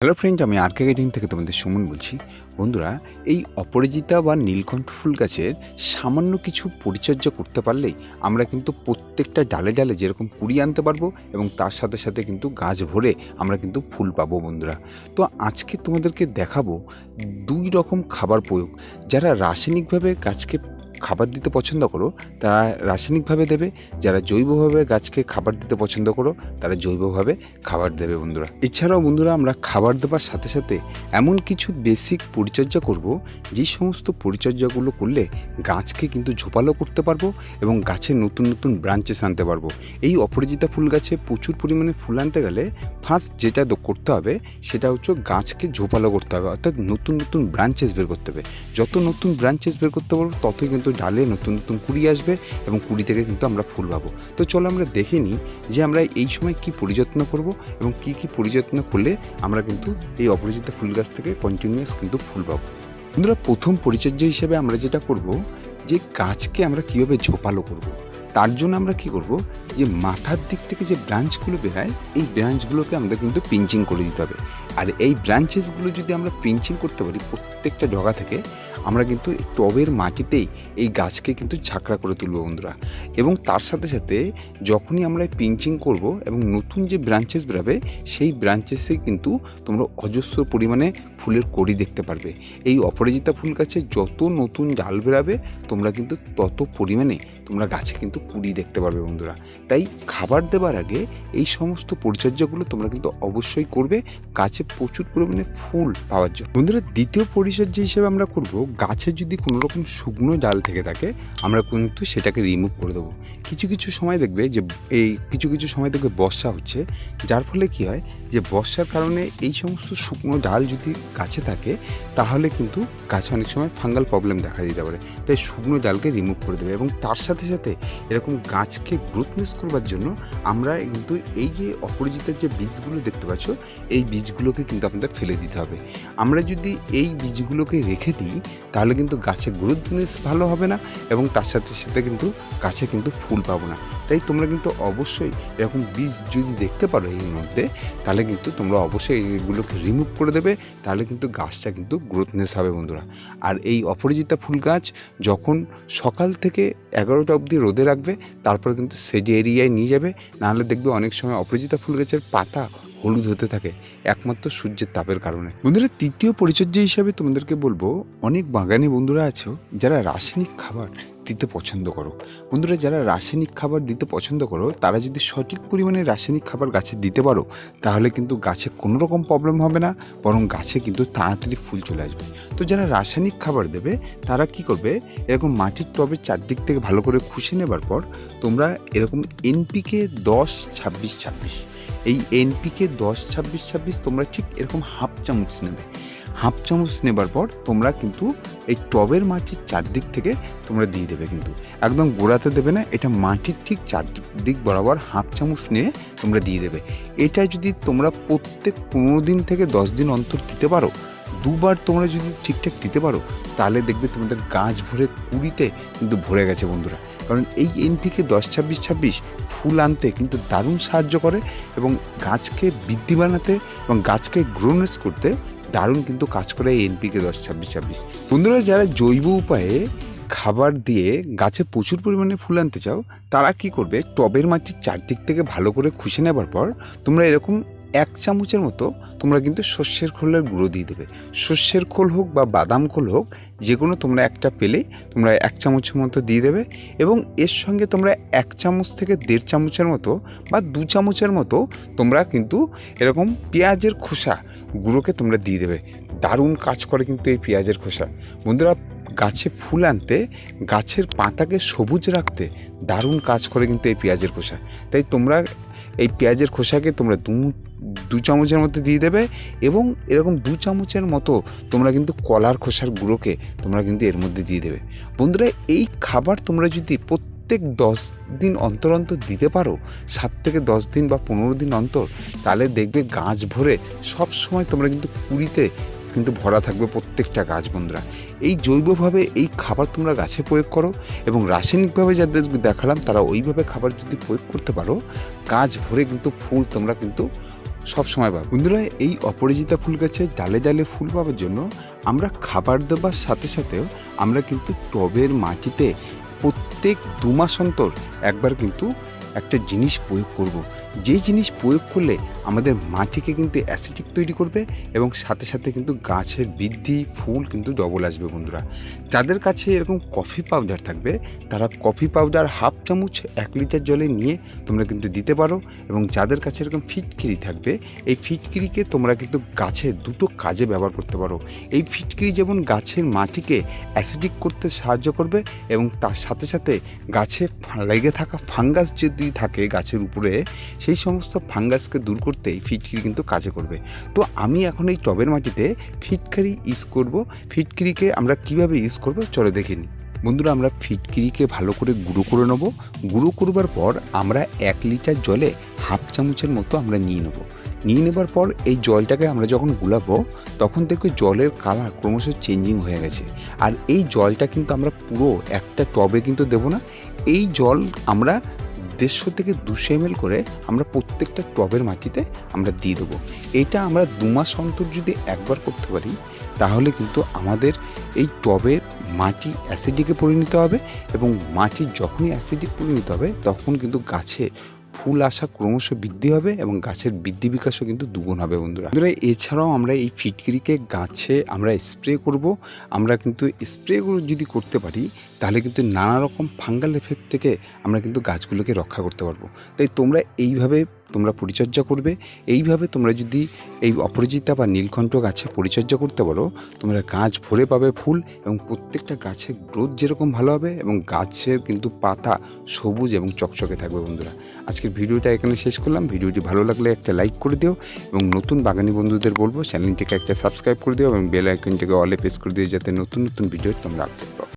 Hello friend আমি আর কে থেকে তোমাদের সুমন বলছি। বন্ধুরা, এই অপরাজিতা বা নীলকণ্ঠ ফুল গাছের সামান্য কিছু পরিচর্যা করতে পারলেই আমরা কিন্তু প্রত্যেকটা ডালে ডালে যেরকম কুড়ি আনতে পারব এবং তার সাথে সাথে কিন্তু গাছ ভরে আমরা কিন্তু ফুল পাবো বন্ধুরা। তো আজকে তোমাদেরকে দেখাবো দুই রকম খাবার প্রয়োগ। যারা রাসায়নিকভাবে গাছকে খাবার দিতে পছন্দ করো, তারা রাসায়নিকভাবে দেবে, যারা জৈবভাবে গাছকে খাবার দিতে পছন্দ করো, তারা জৈবভাবে খাবার দেবে বন্ধুরা। এছাড়াও বন্ধুরা, আমরা খাবার দেওয়ার সাথে সাথে এমন কিছু বেসিক পরিচর্যা করব, যে সমস্ত পরিচর্যাগুলো করলে গাছকে কিন্তু ঝোপালো করতে পারব এবং গাছে নতুন নতুন ব্রাঞ্চেস আনতে পারব। এই অপরাজিতা ফুল গাছে প্রচুর পরিমাণে ফুল আনতে গেলে ফার্স্ট যেটা করতে হবে, সেটা হচ্ছে গাছকে ঝোপালো করতে হবে, অর্থাৎ নতুন নতুন ব্রাঞ্চেস বের করতে হবে। যত নতুন ব্রাঞ্চেস বের করতে পারব, ততই কিন্তু ডালে নতুন নতুন কুড়ি আসবে এবং কুড়ি থেকে কিন্তু আমরা ফুল পাবো। তো চলো আমরা দেখে নিই যে আমরা এই সময় কি পরিযত্ন করব এবং কি কি পরিযত্ন করলে আমরা কিন্তু এই অপরাজিতা ফুল গাছ থেকে কন্টিনিউয়াস কিন্তু ফুল পাবো। বন্ধুরা, প্রথম পরিচর্যা হিসেবে আমরা যেটা করব যে গাছকে আমরা কীভাবে ঝোপালো করব। তার জন্য আমরা কি করব যে মাথার দিক থেকে যে ব্রাঞ্চগুলো বেরায়, এই ব্রাঞ্চগুলোকে আমাদের কিন্তু পিঞ্চিং করে দিতে হবে। আর এই ব্রাঞ্চেসগুলো যদি আমরা পিঞ্চিং করতে পারি, প্রত্যেকটা ডগা থেকে আমরা কিন্তু টবের মাটিতেই এই গাছকে কিন্তু ঝাঁকড়া করে তুলব বন্ধুরা। এবং তার সাথে সাথে যখনই আমরা পিঞ্চিং করব এবং নতুন যে ব্রাঞ্চেস বেরাবে, সেই ব্রাঞ্চেসে কিন্তু তোমরা অজস্র পরিমাণে ফুলের কড়ি দেখতে পারবে। এই অপরাজিতা ফুল গাছে যত নতুন ডাল বেরাবে, তোমরা কিন্তু তত পরিমাণে তোমরা গাছে কিন্তু কুড়ি দেখতে পারবে বন্ধুরা। তাই খাবার দেওয়ার আগে এই সমস্ত পরিচর্যাগুলো তোমরা কিন্তু অবশ্যই করবে। গাছে প্রচুর পরিমাণে ফুল পাওয়ার জন্য। বন্ধুরা, দ্বিতীয় পরিচর্যা হিসেবে আমরা করব গাছে যদি কোনো রকম শুকনো ডাল থেকে থাকে, আমরা কিন্তু সেটাকে রিমুভ করে দেবো। কিছু কিছু সময় দেখবে যে, এই কিছু কিছু সময় দেখবে বর্ষা হচ্ছে, যার ফলে কি হয় যে, বর্ষার কারণে এই সমস্ত শুকনো ডাল যদি গাছে থাকে, তাহলে কিন্তু গাছে অনেক সময় ফাঙ্গাল প্রবলেম দেখা দিতে পারে। তাই শুকনো ডালকে রিমুভ করে দেবে এবং তার সাথে সাথে এরকম গাছকে গ্রোথনেস করবার জন্য আমরা কিন্তু এই যে অপরাজিতার যে বীজগুলো দেখতে পাচ্ছ, এই বীজগুলোকে কিন্তু আপনাদের ফেলে দিতে হবে। আমরা যদি এই বীজগুলোকে রেখে দিই তাহলে কিন্তু গাছের গ্রোথনেস ভালো হবে না এবং তার সাথে সাথে কিন্তু গাছে কিন্তু ফুল পাবো না। তাই তোমরা কিন্তু অবশ্যই এরকম বীজ যদি দেখতে পারো এর মধ্যে, তাহলে কিন্তু তোমরা অবশ্যই এগুলোকে রিমুভ করে দেবে, তাহলে কিন্তু গাছটা কিন্তু গ্রোথনেস হবে বন্ধুরা। আর এই অপরাজিতা ফুল গাছ যখন সকাল থেকে এগারোটা অবধি রোদে রাখবে, তারপর কিন্তু সেডি এরিয়ায় নিয়ে যাবে, নাহলে দেখবে অনেক সময় অপরাজিতা ফুল গাছের পাতা হলুদ হতে থাকে, একমাত্র সূর্যের তাপের কারণে। বন্ধুরা, তৃতীয় পরিচর্যা হিসাবে তোমাদেরকে বলব, অনেক বাগানি বন্ধুরা আছো, যারা রাসায়নিক খাবার দিতে পছন্দ করো। বন্ধুরা, যারা রাসায়নিক খাবার দিতে পছন্দ করো, তারা যদি সঠিক পরিমাণে রাসায়নিক খাবার গাছে দিতে পারো, তাহলে কিন্তু গাছে কোনো রকম প্রবলেম হবে না, বরং গাছে কিন্তু তাড়াতাড়ি ফুল চলে আসবে। তো যারা রাসায়নিক খাবার দেবে, তারা কি করবে, এরকম মাটির টবে চারদিক থেকে ভালো করে খুশে নেবার পর, তোমরা এরকম এনপিকে দশ, ছাব্বিশ ছাব্বিশ, এই এনপিকে দশ, ছাব্বিশ ছাব্বিশ তোমরা ঠিক এরকম হাফ চামচ নেবে। হাফ চামচ নেবার পর তোমরা কিন্তু এই টবের মাটির চারদিক থেকে তোমরা দিয়ে দেবে কিন্তু। একদম গোড়াতে দেবে না, এটা মাটির ঠিক চারদিক বরাবর হাফ চামচ নিয়ে তোমরা দিয়ে দেবে। এটা যদি তোমরা প্রত্যেক পনেরো দিন থেকে দশ দিন অন্তর দিতে পারো, দুবার তোমরা যদি ঠিকঠাক দিতে পারো, তাহলে দেখবে তোমাদের গাছ ভরে কুড়িতে কিন্তু ভরে গেছে বন্ধুরা। কারণ এই এনপিকে দশ ছাব্বিশ ছাব্বিশ ফুল আনতে কিন্তু দারুণ সাহায্য করে এবং গাছকে বৃদ্ধি বানাতে এবং গাছকে গ্রোনেস করতে দারুণ কিন্তু কাজ করে এই এনপিকে দশ, ছাব্বিশ ছাব্বিশ। বন্ধুরা, যারা জৈব উপায়ে খাবার দিয়ে গাছে প্রচুর পরিমাণে ফুল আনতে চাও, তারা কি করবে? টবের মাটির চারদিক থেকে ভালো করে খুশে নেবার পর তোমরা এরকম এক চামচের মতো তোমরা কিন্তু শস্যের খোলের গুঁড়ো দিয়ে দেবে। শস্যের খোল হোক বা বাদাম খোল হোক যে কোনো তোমরা একটা পেলে তোমরা এক চামচের মতো দিয়ে দেবে এবং এর সঙ্গে তোমরা এক চামচ থেকে দেড় চামচের মতো বা দু চামচের মতো তোমরা কিন্তু এরকম পেঁয়াজের খোসা গুঁড়োকে তোমরা দিয়ে দেবে। দারুণ কাজ করে কিন্তু এই পেঁয়াজের খোসা। বন্ধুরা, গাছে ফুল আনতে, গাছের পাতাকে সবুজ রাখতে দারুণ কাজ করে কিন্তু এই পেঁয়াজের খোসা। তাই তোমরা এই পেঁয়াজের খোসাকে তোমরা দু দু চামচের মতো দিয়ে দেবে এবং এরকম দু চামচের মতো তোমরা কিন্তু কলার খোসার গুঁড়োকে তোমরা কিন্তু এর মধ্যে দিয়ে দেবে। বন্ধুরা, এই খাবার তোমরা যদি প্রত্যেক দশ দিন অন্তর অন্তর দিতে পারো, সাত থেকে দশ দিন বা পনেরো দিন অন্তর, তাহলে দেখবে গাছ ভরে সব সময় তোমরা কিন্তু কুড়িতে কিন্তু ভরা থাকবে প্রত্যেকটা গাছ বন্ধুরা। এই জৈবভাবে এই খাবার তোমরা গাছে প্রয়োগ করো এবং রাসায়নিকভাবে যাদের দেখালাম তারা ওইভাবে খাবার যদি প্রয়োগ করতে পারো, গাছ ভরে কিন্তু ফুল তোমরা কিন্তু সব সময় পাবে। বন্ধুরা, এই অপরাজিতা ফুল গাছে ডালে ডালে ফুল পাওয়ার জন্য আমরা খাবার দেবার সাথে সাথেও আমরা কিন্তু টবের মাটিতে প্রত্যেক দু মাস অন্তর একবার কিন্তু একটা জিনিস প্রয়োগ করব। যে জিনিস প্রয়োগ করলে আমাদের মাটিকে কিন্তু অ্যাসিডিক তৈরি করবে এবং সাথে সাথে কিন্তু গাছের বৃদ্ধি, ফুল কিন্তু ডবল আসবে বন্ধুরা যাদের কাছে এরকম কফি পাউডার থাকবে, তারা কফি পাউডার হাফ চামচ, এক লিটার জলে নিয়ে তোমরা কিন্তু দিতে পারো এবং যাদের কাছে এরকম ফিটকিরি থাকবে, এই ফিটকিরিকে তোমরা কিন্তু গাছে দুটো কাজে ব্যবহার করতে পারো এই ফিটকিরি যেমন গাছের মাটিকে অ্যাসিডিক করতে সাহায্য করবে এবং তার সাথে সাথে গাছে লেগে থাকা ফাঙ্গাস যদি থাকে গাছের উপরে, সেই সমস্ত ফাঙ্গাসকে দূর করতে এই ফিটকিরি কিন্তু কাজে করবে। তো আমি এখন এই টবের মাটিতে ফিটকারি ইউজ করব। ফিটকিরিকে আমরা কীভাবে ইউজ করব চলো দেখে নিই। বন্ধুরা, আমরা ফিটকিরিকে ভালো করে গুঁড়ো করে নেব। গুঁড়ো করবার পর আমরা এক লিটার জলে হাফ চামচের মতো আমরা নিয়ে নেব। নিয়ে নেবার পর এই জলটাকে আমরা যখন গুলাবো, তখন দেখবে জলের কালার ক্রমশ চেঞ্জিং হয়ে গেছে। আর এই জলটা কিন্তু আমরা পুরো একটা টবে কিন্তু দেব না। এই জল আমরা দেড়শো থেকে দুশো এম করে আমরা প্রত্যেকটা টবের মাটিতে আমরা দিয়ে দেবো। এটা আমরা দু মাস অন্তর যদি একবার করতে পারি, তাহলে কিন্তু আমাদের এই টবের মাটি অ্যাসিডিকে পরিণত হবে এবং মাটি যখনই অ্যাসিডিক পরিণত হবে, তখন কিন্তু গাছে ফুল আসা ক্রমশ বৃদ্ধি হবে এবং গাছের বৃদ্ধি বিকাশও কিন্তু দুগুণ হবে বন্ধুরা। বন্ধুরা, এছাড়াও আমরা এই ফিটকিরিকে গাছে আমরা স্প্রে করব। আমরা কিন্তু স্প্রেগুলো যদি করতে পারি তাহলে কিন্তু নানা রকম ফাঙ্গাল এফেক্ট থেকে আমরা কিন্তু গাছগুলোকে রক্ষা করতে পারব। তাই তোমরা এইভাবে তোমরা পরিচর্যা করবে। এইভাবে তোমরা যদি এই অপরাজিতা বা নীলকণ্ঠ গাছে পরিচর্যা করতে পারো, তোমরা গাছ ভরে পাবে ফুল এবং প্রত্যেকটা গাছের গ্রোথ যেরকম ভালো হবে এবং গাছের কিন্তু পাতা সবুজ এবং চকচকে থাকবে বন্ধুরা। আজকের ভিডিওটা এখানে শেষ করলাম। ভিডিওটি ভালো লাগলে একটা লাইক করে দিও এবং নতুন বাগানি বন্ধুদের বলব চ্যানেলটিকে একটা সাবস্ক্রাইব করে দিও এবং বেল আইকনটিকে অলে প্রেস করে দিও যাতে নতুন নতুন ভিডিও তোমরা আপডেট পাও।